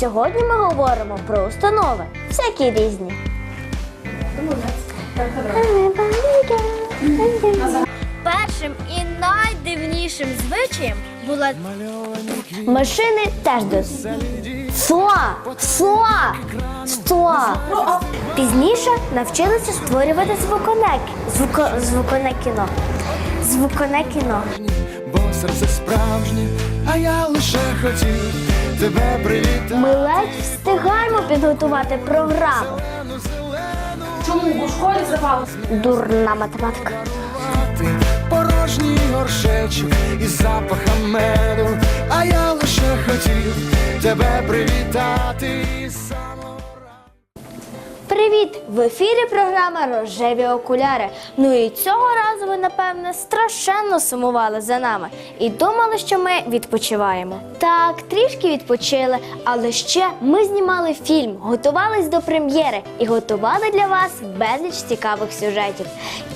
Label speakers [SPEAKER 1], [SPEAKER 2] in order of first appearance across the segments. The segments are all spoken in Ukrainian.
[SPEAKER 1] Сьогодні ми говоримо про установи, всякі різні. Першим і найдивнішим звичаєм була машини теж до Суа! Суа! Суа! Пізніше навчилися створювати звуконе, звуко, звуконе кіно. Звуконе кіно.
[SPEAKER 2] бо серце справжнє, а я лише хотів тебе привітати.
[SPEAKER 1] Ми ледь встигаємо підготувати програму.
[SPEAKER 3] Чому? Бо в школі запав?
[SPEAKER 1] Дурна математика.
[SPEAKER 2] Порожній горшечок із запахом меду, а я лише хотів тебе привітати
[SPEAKER 1] Привіт! В ефірі програма Рожеві окуляри. Ну і цього разу ви, напевне, страшенно сумували за нами і думали, що ми відпочиваємо. Так, трішки відпочили, але ще ми знімали фільм, готувались до прем'єри і готували для вас безліч цікавих сюжетів.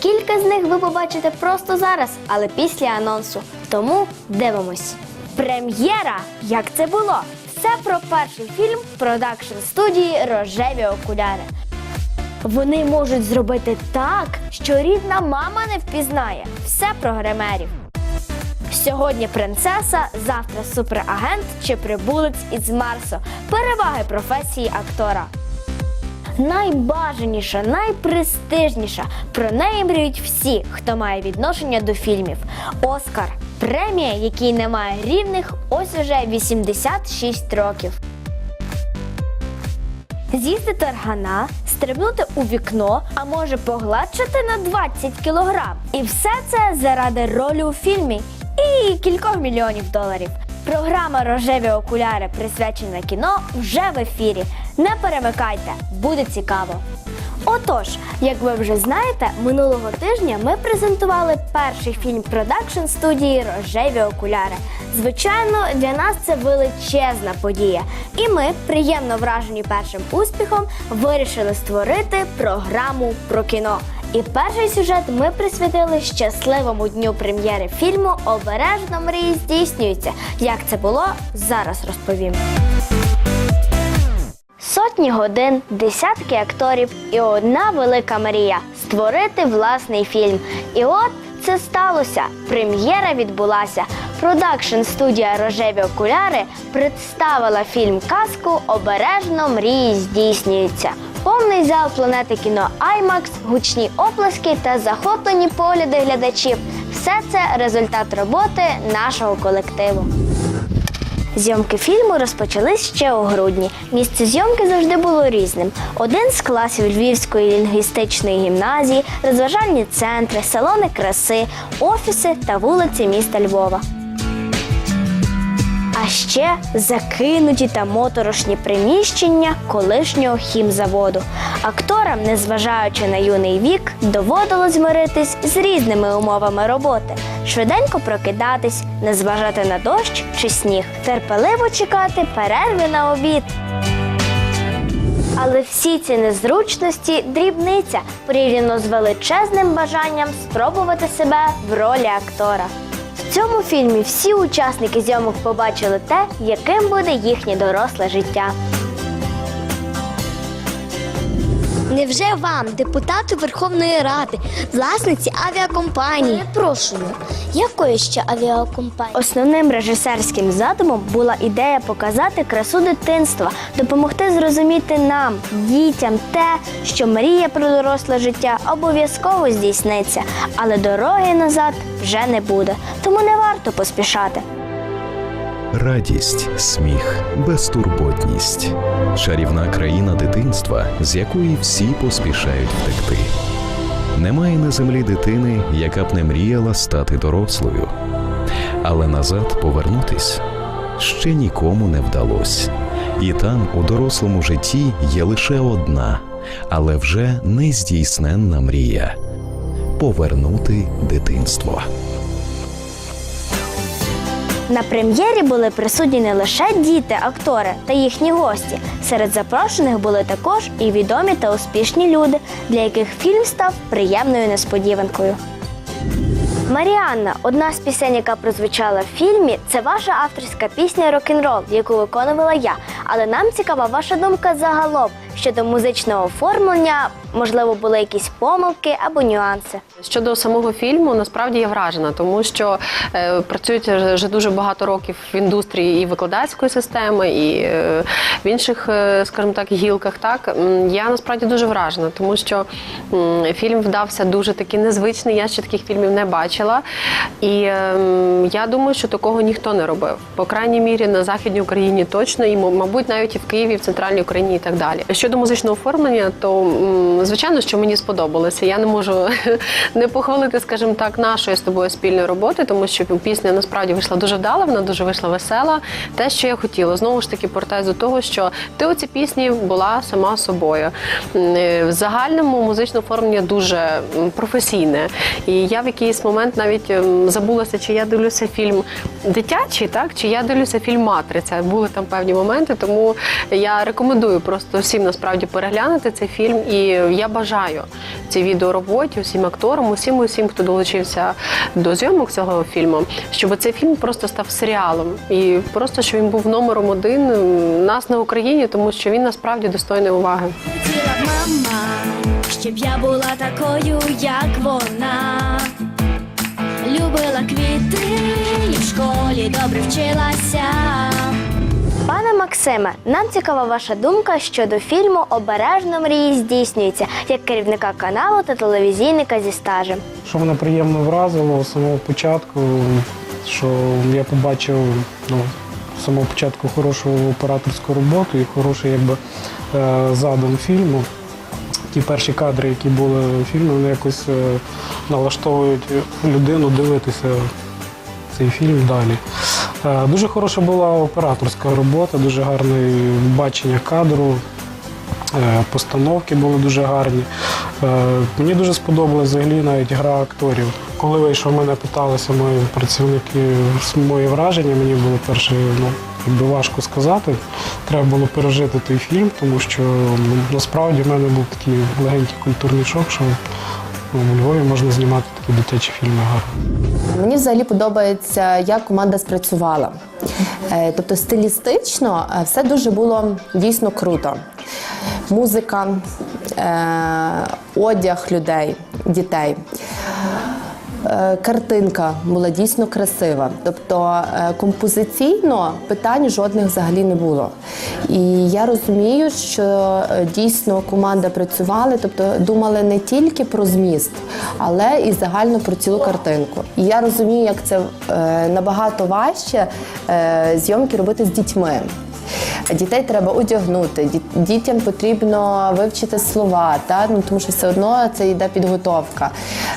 [SPEAKER 1] Кілька з них ви побачите просто зараз, але після анонсу. Тому дивимось. Прем'єра! Як це було? Все про перший фільм продакшн студії Рожеві окуляри. Вони можуть зробити так, що рідна мама не впізнає. Все про гримерів. Сьогодні принцеса, завтра суперагент чи прибулець із Марсу. Переваги професії актора. Найбажаніша, найпрестижніша. Про неї мріють всі, хто має відношення до фільмів. Оскар премія, якій немає рівних, ось уже 86 років. З'їсти таргана, стрибнути у вікно, а може погладшити на 20 кілограм. І все це заради ролі у фільмі і кількох мільйонів доларів. Програма Рожеві окуляри присвячена кіно вже в ефірі. Не перемикайте, буде цікаво. Отож, як ви вже знаєте, минулого тижня ми презентували перший фільм продакшн студії Рожеві окуляри. Звичайно, для нас це величезна подія. І ми, приємно вражені першим успіхом, вирішили створити програму про кіно. І перший сюжет ми присвятили щасливому дню прем'єри фільму Обережно мрії здійснюються. Як це було, зараз розповім. Сотні годин, десятки акторів і одна велика мрія створити власний фільм. І от це сталося. Прем'єра відбулася. Продакшн студія Рожеві окуляри представила фільм казку Обережно мрії здійснюються. Повний зал планети кіно IMAX, гучні оплески та захоплені погляди глядачів. Все це результат роботи нашого колективу. Зйомки фільму розпочались ще у грудні. Місце зйомки завжди було різним. Один з класів Львівської лінгвістичної гімназії, розважальні центри, салони краси, офіси та вулиці міста Львова. А ще закинуті та моторошні приміщення колишнього хімзаводу. Акторам, незважаючи на юний вік, доводилось миритись з різними умовами роботи, швиденько прокидатись, не зважати на дощ чи сніг, терпеливо чекати перерви на обід. Але всі ці незручності дрібниця порівняно з величезним бажанням спробувати себе в ролі актора. Цьому фільмі всі учасники зйомок побачили те, яким буде їхнє доросле життя.
[SPEAKER 4] Невже вам, депутату Верховної Ради, власниці авіакомпанії? Перепрошую, якої ще авіакомпанії?
[SPEAKER 1] Основним режисерським задумом була ідея показати красу дитинства, допомогти зрозуміти нам, дітям, те, що мрія про доросле життя обов'язково здійсниться, але дороги назад вже не буде, тому не варто поспішати.
[SPEAKER 5] Радість, сміх, безтурботність. Чарівна країна дитинства, з якої всі поспішають втекти. Немає на землі дитини, яка б не мріяла стати дорослою. Але назад повернутись ще нікому не вдалось. І там, у дорослому житті, є лише одна, але вже нездійсненна мрія повернути дитинство.
[SPEAKER 1] На прем'єрі були присутні не лише діти, актори та їхні гості. Серед запрошених були також і відомі та успішні люди, для яких фільм став приємною несподіванкою. Маріанна, одна з пісень, яка прозвучала в фільмі, це ваша авторська пісня Рок-н-рол, яку виконувала я. Але нам цікава ваша думка загалом щодо музичного оформлення, можливо, були якісь помилки або нюанси.
[SPEAKER 6] Щодо самого фільму, насправді я вражена, тому що е, працюють вже дуже багато років в індустрії і викладацької системи, і е, в інших, е, скажімо так, гілках. Так я насправді дуже вражена, тому що м, фільм вдався дуже такий незвичний. Я ще таких фільмів не бачила. І е, я думаю, що такого ніхто не робив. По крайній мірі на західній Україні точно, і мабуть навіть і в Києві, і в центральній Україні і так далі. Щодо музичного оформлення, то звичайно, що мені сподобалося. Я не можу не похвалити, скажімо так, нашої з тобою спільної роботи, тому що пісня насправді вийшла дуже вдала, вона дуже вийшла весела. Те, що я хотіла, знову ж таки, портай до того, що ти у цій пісні була сама собою. Е, В загальному музичне оформлення дуже професійне. І я в якийсь момент навіть ем, забулася, чи я дивлюся фільм дитячий, так чи я дивлюся фільм Матриця. Були там певні моменти, тому я рекомендую просто всім насправді переглянути цей фільм. І я бажаю цій відеороботі, усім акторам, усім, усім, хто долучився до зйомок цього фільму, щоб цей фільм просто став серіалом і просто щоб він був номером один нас на Україні, тому що він насправді достойний уваги.
[SPEAKER 7] Мама, щоб я була такою, як вона. Любила квіти і в школі добре вчилася.
[SPEAKER 1] Пане Максиме, нам цікава ваша думка щодо фільму Обережно мрії здійснюється як керівника каналу та телевізійника зі стажем.
[SPEAKER 8] що мене приємно вразило з самого початку, що я побачив ну, з самого початку хорошу операторську роботу і хороший якби, е, задум фільму. Ті перші кадри, які були в фільмі, вони якось е, налаштовують людину дивитися цей фільм далі. Е, Дуже хороша була операторська робота, дуже гарне бачення кадру, Е, Постановки були дуже гарні. Е, Мені дуже сподобалась взагалі навіть гра акторів. Коли вийшов, мене питалися мої працівники мої враження. Мені було перше ну, якби важко сказати. Треба було пережити той фільм, тому що ну, насправді в мене був такий легенький культурний шок, що у Львові можна знімати такі дитячі фільми гарно.
[SPEAKER 9] Мені взагалі подобається, як команда спрацювала. Е, Тобто стилістично е, все дуже було дійсно круто. Музика, е, одяг людей, дітей. Е, Картинка була дійсно красива, тобто е, композиційно питань жодних взагалі не було. І я розумію, що е, дійсно команда працювала, тобто думали не тільки про зміст, але і загально про цілу картинку. І я розумію, як це набагато важче зйомки робити з дітьми. Дітей треба одягнути, дітям потрібно вивчити слова? Ну, тому що все одно це йде підготовка.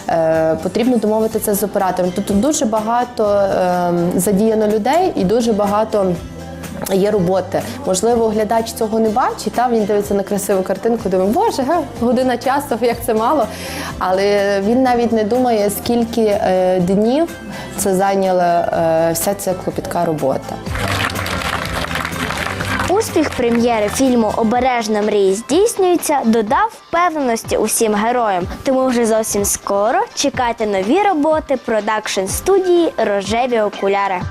[SPEAKER 9] Е, потрібно домовитися з оператором. Тут дуже багато е, задіяно людей і дуже багато. Є роботи. Можливо, глядач цього не бачить, та він дивиться на красиву картинку, думає, боже, година часу, як це мало. Але він навіть не думає, скільки е, днів це зайняла е, вся ця клопітка робота.
[SPEAKER 1] Успіх прем'єри фільму Обережно мрії здійснюється додав впевненості усім героям. Тому вже зовсім скоро чекайте нові роботи продакшн студії Рожеві окуляри.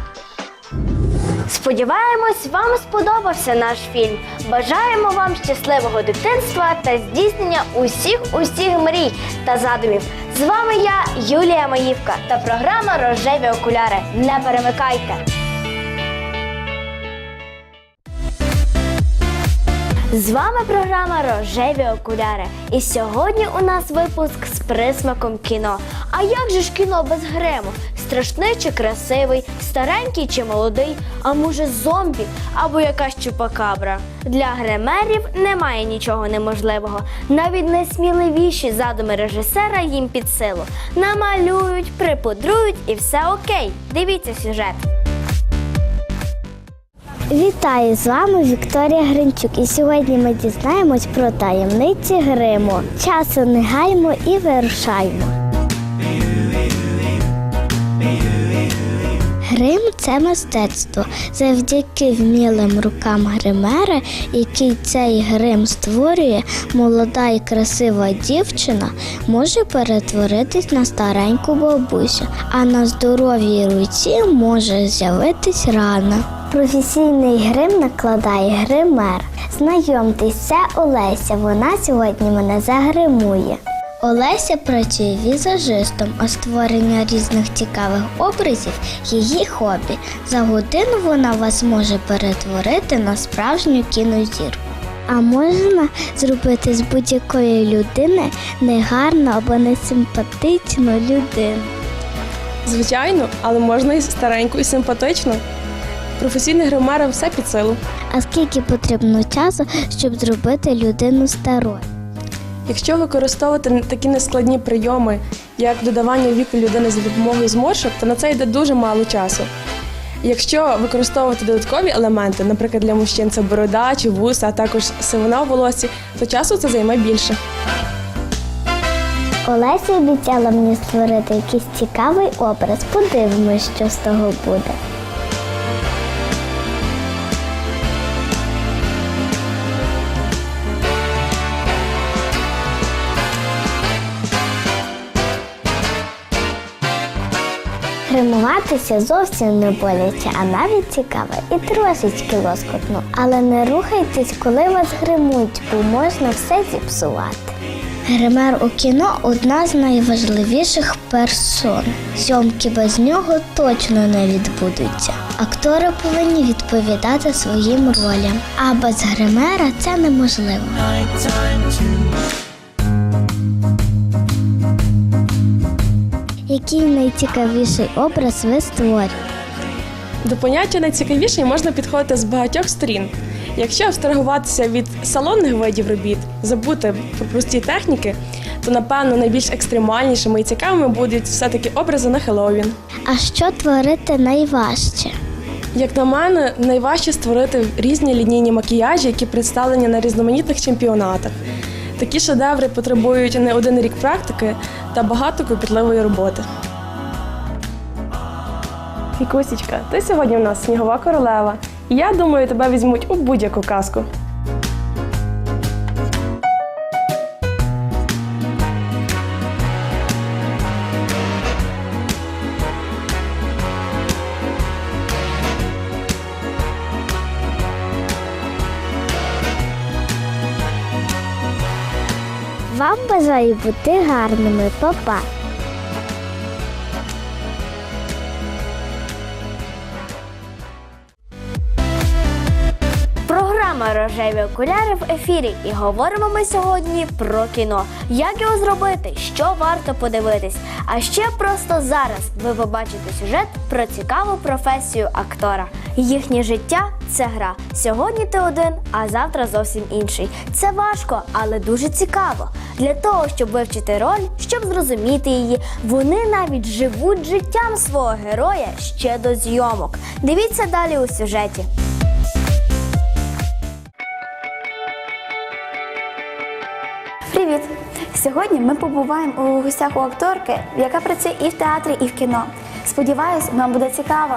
[SPEAKER 1] Сподіваємось, вам сподобався наш фільм. Бажаємо вам щасливого дитинства та здійснення усіх усіх мрій та задумів. З вами я, Юлія Маївка, та програма Рожеві окуляри. Не перемикайте! З вами програма Рожеві окуляри. І сьогодні у нас випуск з присмаком кіно. А як же ж кіно без гриму? Страшний чи красивий, старенький чи молодий, а може зомбі або якась чупакабра. Для гримерів немає нічого неможливого. Навіть найсміливіші задуми режисера їм під силу. Намалюють, припудрують і все окей. Дивіться сюжет.
[SPEAKER 4] Вітаю з вами Вікторія Гринчук. І сьогодні ми дізнаємось про таємниці гриму. Часу не гаймо і вирушаймо.
[SPEAKER 10] Грим це мистецтво. Завдяки вмілим рукам гримера, який цей грим створює, молода і красива дівчина може перетворитись на стареньку бабусю, а на здоровій руці може з'явитись рана. Професійний грим накладає гример. Знайомтесь, це Олеся. Вона сьогодні мене загримує. Олеся працює візажистом, а створення різних цікавих образів її хобі. За годину вона вас може перетворити на справжню кінозірку. А можна зробити з будь-якої людини негарну або несимпатичну людину.
[SPEAKER 3] Звичайно, але можна і стареньку, і симпатичну. Професійний гримерам все під силу.
[SPEAKER 10] А скільки потрібно часу, щоб зробити людину старою?
[SPEAKER 3] Якщо використовувати такі нескладні прийоми, як додавання віку людини за допомогою зморшок, то на це йде дуже мало часу. Якщо використовувати додаткові елементи, наприклад, для мужчин це борода чи вуса, а також сивина в волосі, то часу це займе більше.
[SPEAKER 10] Олеся обіцяла мені створити якийсь цікавий образ. Подивимось, що з того буде. Гримуватися зовсім не боляче, а навіть цікаво і трошечки лоскотно. Але не рухайтесь, коли вас гримують, бо можна все зіпсувати. Гример у кіно одна з найважливіших персон. Зйомки без нього точно не відбудуться. Актори повинні відповідати своїм ролям, а без гримера це неможливо. Який найцікавіший образ ви створюєте?
[SPEAKER 3] До поняття найцікавіший можна підходити з багатьох сторін. Якщо абстрагуватися від салонних видів робіт, забути про прості техніки, то напевно найбільш екстремальнішими і цікавими будуть все-таки образи на Хеллоуін.
[SPEAKER 10] А що творити найважче?
[SPEAKER 3] Як на мене, найважче створити різні лінійні макіяжі, які представлені на різноманітних чемпіонатах. Такі шедеври потребують не один рік практики та багато кропітливої роботи. Вікусічка, ти сьогодні в нас снігова королева, я думаю, тебе візьмуть у будь-яку казку.
[SPEAKER 10] Вам бажаю бути гарними, папа.
[SPEAKER 1] Рожеві окуляри в ефірі. І говоримо ми сьогодні про кіно. Як його зробити, що варто подивитись. А ще просто зараз ви побачите сюжет про цікаву професію актора. Їхнє життя це гра. Сьогодні ти один, а завтра зовсім інший. Це важко, але дуже цікаво. Для того, щоб вивчити роль, щоб зрозуміти її, вони навіть живуть життям свого героя ще до зйомок. Дивіться далі у сюжеті.
[SPEAKER 11] Привіт! Сьогодні ми побуваємо у гостях у акторки, яка працює і в театрі, і в кіно. Сподіваюсь, вам буде цікаво.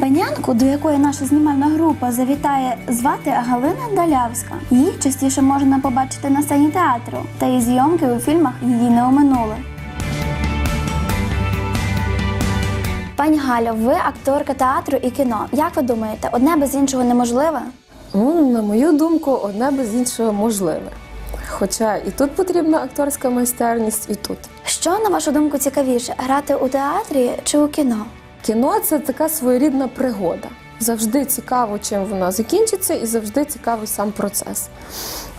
[SPEAKER 11] Панянку, до якої наша знімальна група завітає, звати Галина Далявська. Її частіше можна побачити на сцені театру, та і зйомки у фільмах її не оминули. Пані Галю, ви акторка театру і кіно. Як ви думаєте, одне без іншого неможливе?
[SPEAKER 12] Ну, на мою думку, одне без іншого можливе. Хоча і тут потрібна акторська майстерність, і тут.
[SPEAKER 11] Що, на вашу думку, цікавіше грати у театрі чи у кіно?
[SPEAKER 12] Кіно це така своєрідна пригода. Завжди цікаво, чим вона закінчиться, і завжди цікавий сам процес.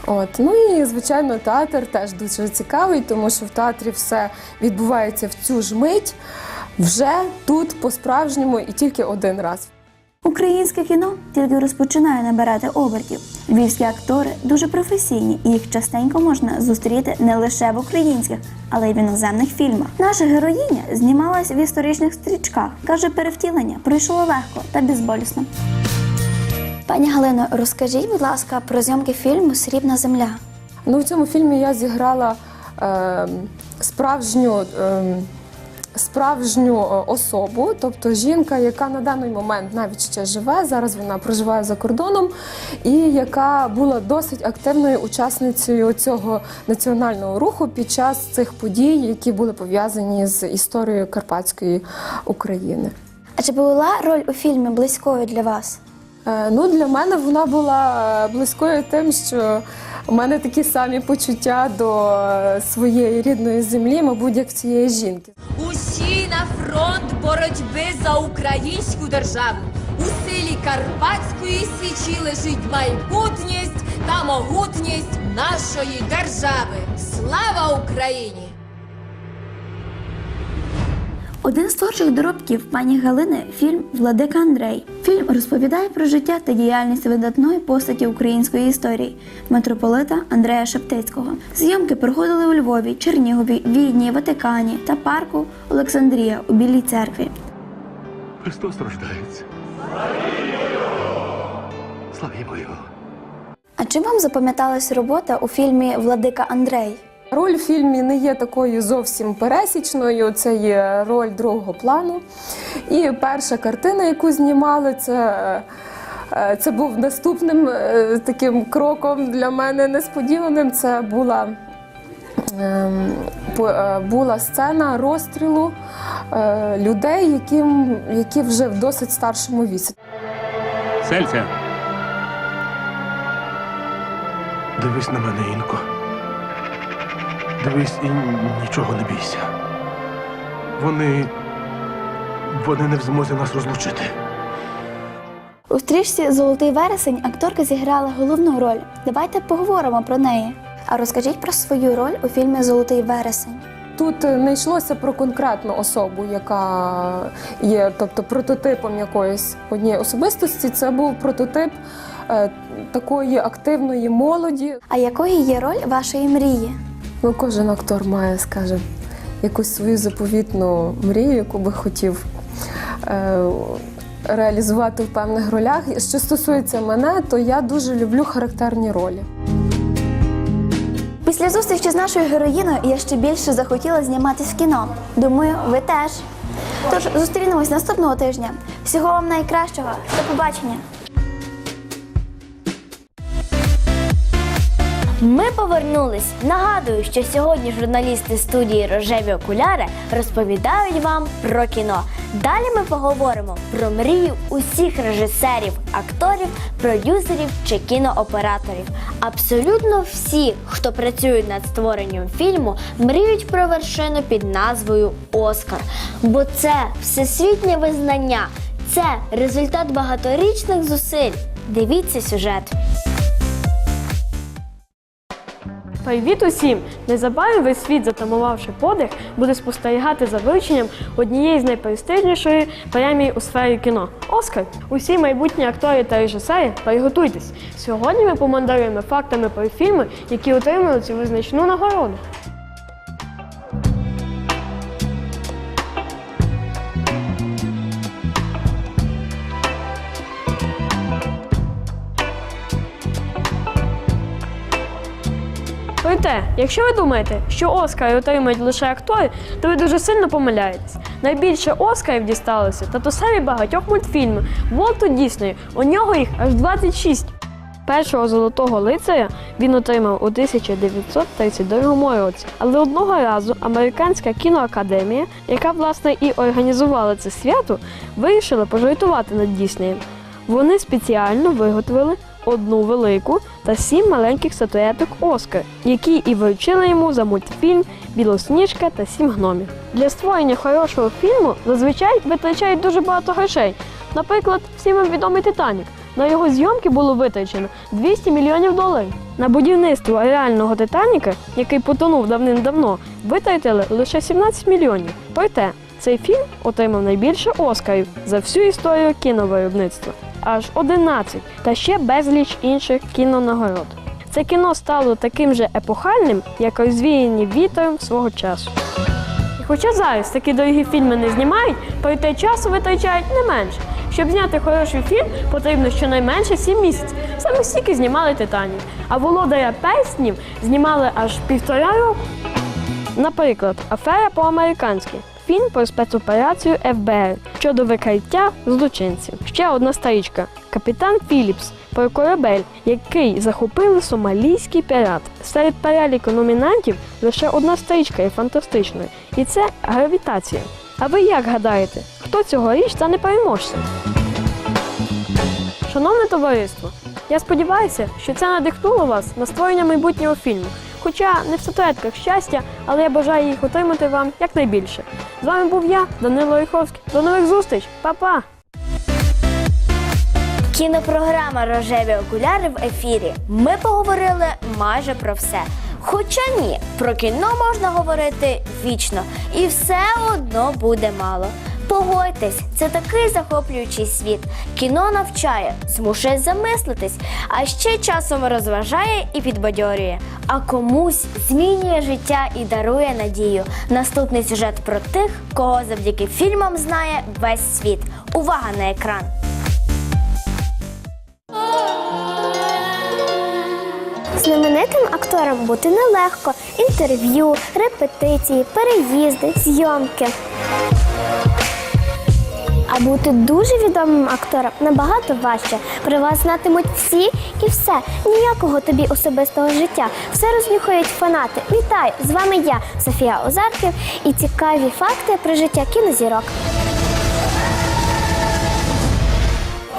[SPEAKER 12] От. Ну і звичайно, театр теж дуже цікавий, тому що в театрі все відбувається в цю ж мить, вже тут по-справжньому і тільки один раз.
[SPEAKER 11] Українське кіно тільки розпочинає набирати обертів. Львівські актори дуже професійні, і їх частенько можна зустріти не лише в українських, але й в іноземних фільмах. Наша героїня знімалась в історичних стрічках. каже, перевтілення пройшло легко та безболісно. Пані Галино, розкажіть, будь ласка, про зйомки фільму Срібна земля.
[SPEAKER 12] Ну, в цьому фільмі я зіграла е, справжню. Е, Справжню е, особу, тобто жінка, яка на даний момент навіть ще живе, зараз вона проживає за кордоном, і яка була досить активною учасницею цього національного руху під час цих подій, які були пов'язані з історією Карпатської України.
[SPEAKER 11] А чи була роль у фільмі близькою для вас?
[SPEAKER 12] Е, Ну, для мене вона була е, близькою тим, що у мене такі самі почуття до своєї рідної землі, мабуть, як цієї жінки.
[SPEAKER 7] Усі на фронт боротьби за українську державу. У селі Карпатської січі лежить майбутність та могутність нашої держави. Слава Україні!
[SPEAKER 11] Один з творчих доробків пані Галини фільм Владика Андрей. Фільм розповідає про життя та діяльність видатної постаті української історії митрополита Андрея Шептицького. Зйомки проходили у Львові, Чернігові, Відні, Ватикані та парку Олександрія у Білій церкві.
[SPEAKER 2] Христос рождається. Славімо Його.
[SPEAKER 11] А чим вам запам'яталась робота у фільмі Владика Андрей?
[SPEAKER 12] Роль в фільмі не є такою зовсім пересічною, це є роль другого плану. І перша картина, яку знімали, це. е, Це був наступним е, таким кроком для мене несподіваним. Це була, ем, е, була сцена розстрілу е, людей, яким, які вже в досить старшому віці.
[SPEAKER 2] Сельця. Дивись на мене, Інко. Дивись і нічого не бійся. Вони. Вони не в змозі нас розлучити.
[SPEAKER 11] У стрічці Золотий вересень акторка зіграла головну роль. Давайте поговоримо про неї. А розкажіть про свою роль у фільмі Золотий вересень.
[SPEAKER 12] Тут не йшлося про конкретну особу, яка є, тобто прототипом якоїсь однієї особистості. Це був прототип е, такої активної молоді.
[SPEAKER 11] А якою є роль вашої мрії?
[SPEAKER 12] Ну, кожен актор має, скажімо, якусь свою заповітну мрію, яку би хотів е, реалізувати в певних ролях. Що стосується мене, то я дуже люблю характерні ролі.
[SPEAKER 11] Після зустрічі з нашою героїною я ще більше захотіла зніматись в кіно. Думаю, ви теж. Тож зустрінемось наступного тижня. Всього вам найкращого. До побачення.
[SPEAKER 1] Ми повернулись. Нагадую, що сьогодні журналісти студії Рожеві окуляри розповідають вам про кіно. Далі ми поговоримо про мрію усіх режисерів, акторів, продюсерів чи кінооператорів. Абсолютно всі, хто працюють над створенням фільму, мріють про вершину під назвою Оскар. Бо це всесвітнє визнання, це результат багаторічних зусиль. Дивіться сюжет.
[SPEAKER 13] Привіт усім! Незабаром весь світ, затамувавши подих, буде спостерігати за вивченням однієї з найпрестижнішої премії у сфері кіно Оскар. Усі майбутні актори та режисери, приготуйтесь. Сьогодні ми помандаруємо фактами про фільми, які отримали цю визначну нагороду. Проте, якщо ви думаєте, що Оскари отримають лише актори, то ви дуже сильно помиляєтесь. Найбільше Оскарів дісталося татусеві багатьох мультфільмів Волту Діснею. У нього їх аж 26. Першого золотого лицаря він отримав у 1932 році. Але одного разу американська кіноакадемія, яка власне і організувала це свято, вирішила пожартувати над Діснеєм. Вони спеціально виготовили одну велику та сім маленьких статуеток Оскар, які і вручили йому за мультфільм Білосніжка та сім гномів. Для створення хорошого фільму зазвичай витрачають дуже багато грошей. Наприклад, всім вам відомий Титанік. На його зйомки було витрачено 200 мільйонів доларів. На будівництво реального Титаніка, який потонув давним-давно, витратили лише 17 мільйонів. Проте цей фільм отримав найбільше Оскарів за всю історію кіновиробництва аж 11, та ще безліч інших кінонагород. Це кіно стало таким же епохальним, як розвіяні вітром свого часу. І хоча зараз такі дорогі фільми не знімають, проте часу витрачають не менше. Щоб зняти хороший фільм, потрібно щонайменше 7 місяців. Саме стільки знімали Титанів. А володаря перснів знімали аж півтора року. Наприклад, афера по-американськи. Фільм про спецоперацію ФБР щодо викриття злочинців. Ще одна старічка. Капітан Філіпс про корабель, який захопили сомалійський пірат. Серед переліку номінантів лише одна стрічка є фантастичною, і це гравітація. А ви як гадаєте, хто цьогоріч стане переможцем? Шановне товариство, я сподіваюся, що це надихнуло вас на створення майбутнього фільму. Хоча не в статуетках щастя, але я бажаю їх отримати вам якнайбільше. З вами був я, Данило Оріховський. До нових зустріч, Па-па!
[SPEAKER 1] Кінопрограма Рожеві окуляри в ефірі. Ми поговорили майже про все. Хоча ні, про кіно можна говорити вічно, і все одно буде мало. Погодьтесь, це такий захоплюючий світ. Кіно навчає, змушує замислитись, а ще часом розважає і підбадьорює. А комусь змінює життя і дарує надію. Наступний сюжет про тих, кого завдяки фільмам знає весь світ. Увага на екран!
[SPEAKER 4] Знаменитим акторам бути нелегко. Інтерв'ю, репетиції, переїзди, зйомки. Бути дуже відомим актором набагато важче. Про вас знатимуть всі і все. Ніякого тобі особистого життя. Все рознюхають фанати. Вітаю! З вами я, Софія Озарків, і цікаві факти про життя кінозірок.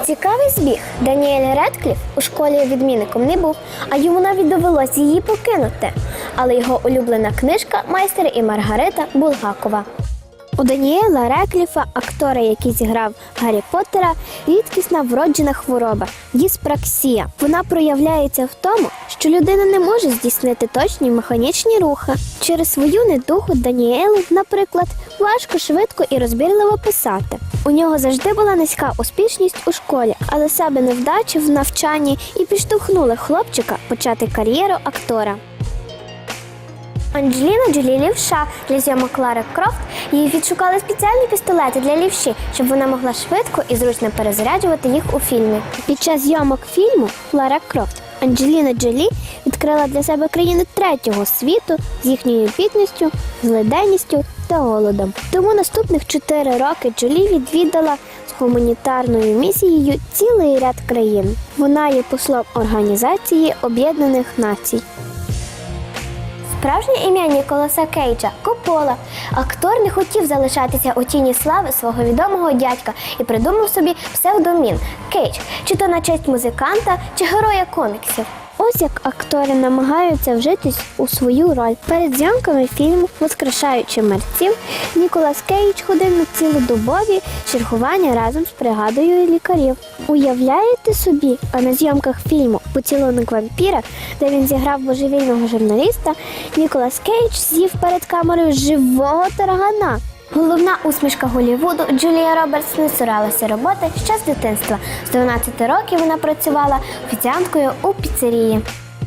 [SPEAKER 4] Цікавий збіг. Даніель Редкліф у школі відмінником не був, а йому навіть довелось її покинути. Але його улюблена книжка Майстер і Маргарита Булгакова. У Даніела Рекліфа, актора, який зіграв Гаррі Поттера, рідкісна вроджена хвороба діспраксія. Вона проявляється в тому, що людина не може здійснити точні механічні рухи. Через свою недугу Даніелу, наприклад, важко швидко і розбірливо писати. У нього завжди була низька успішність у школі, але себе невдачі в навчанні і підштовхнули хлопчика почати кар'єру актора. Анджеліна Джолі лівша для зйомок Клари Крофт. Їй відшукали спеціальні пістолети для лівші, щоб вона могла швидко і зручно перезаряджувати їх у фільмі. Під час зйомок фільму Клара Крофт Анджеліна Джолі відкрила для себе країну третього світу з їхньою бідністю, злиденністю та голодом. Тому наступних чотири роки Джолі відвідала з гуманітарною місією цілий ряд країн. Вона є послом Організації Об'єднаних Націй. Справжнє ім'я Ніколаса Кейджа Копола. Актор не хотів залишатися у тіні слави свого відомого дядька і придумав собі псевдомін Кейдж, чи то на честь музиканта, чи героя коміксів. Ось як актори намагаються вжитись у свою роль. Перед зйомками фільму Воскрешаючи мерців Ніколас Кейдж ходив на цілодобові чергування разом з бригадою лікарів. Уявляєте собі, а на зйомках фільму Поцілунок вампіра, де він зіграв божевільного журналіста, Ніколас Кейдж з'їв перед камерою живого таргана. Головна усмішка Голлівуду Джулія Робертс не цуралася роботи ще з дитинства. З 12 років вона працювала офіціанткою у піцерії.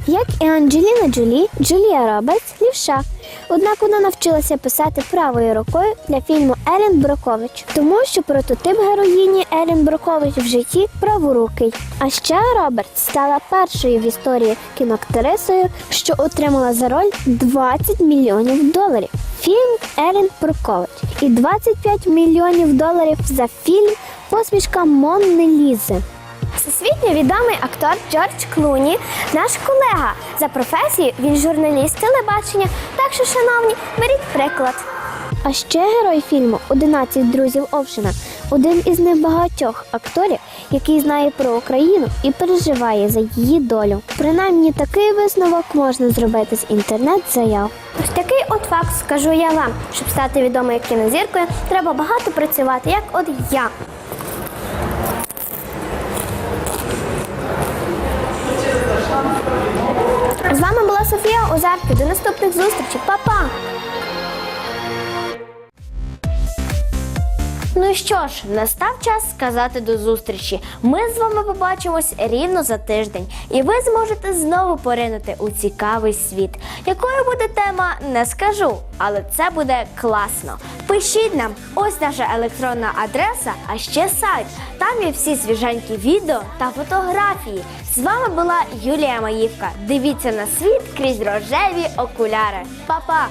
[SPEAKER 4] Як і Анджеліна Джолі, Джулія Робертс лівша. Однак вона навчилася писати правою рукою для фільму Ерін Брокович, тому що прототип героїні Ерін Брокович в житті праворукий. А ще Робертс стала першою в історії кіноактрисою, що отримала за роль 20 мільйонів доларів. Фільм Ерін Брокович і 25 мільйонів доларів за фільм Посмішка Монни Лізи. Всесвітньо відомий актор Джордж Клуні, наш колега. За професією він журналіст телебачення. Так що, шановні, беріть приклад. А ще герой фільму «11 друзів Овшина один із небагатьох акторів, який знає про Україну і переживає за її долю. Принаймні такий висновок можна зробити з інтернет-заяв. Ось такий от факт скажу я вам. Щоб стати відомою кінозіркою, треба багато працювати, як от я. З вами була Софія Озарки. До наступних зустрічей. Па-па!
[SPEAKER 1] Ну що ж, настав час сказати до зустрічі. Ми з вами побачимось рівно за тиждень, і ви зможете знову поринути у цікавий світ. Якою буде тема, не скажу, але це буде класно. Пишіть нам, ось наша електронна адреса, а ще сайт. Там є всі свіженькі відео та фотографії. З вами була Юлія Маївка. Дивіться на світ крізь рожеві окуляри. Па-па!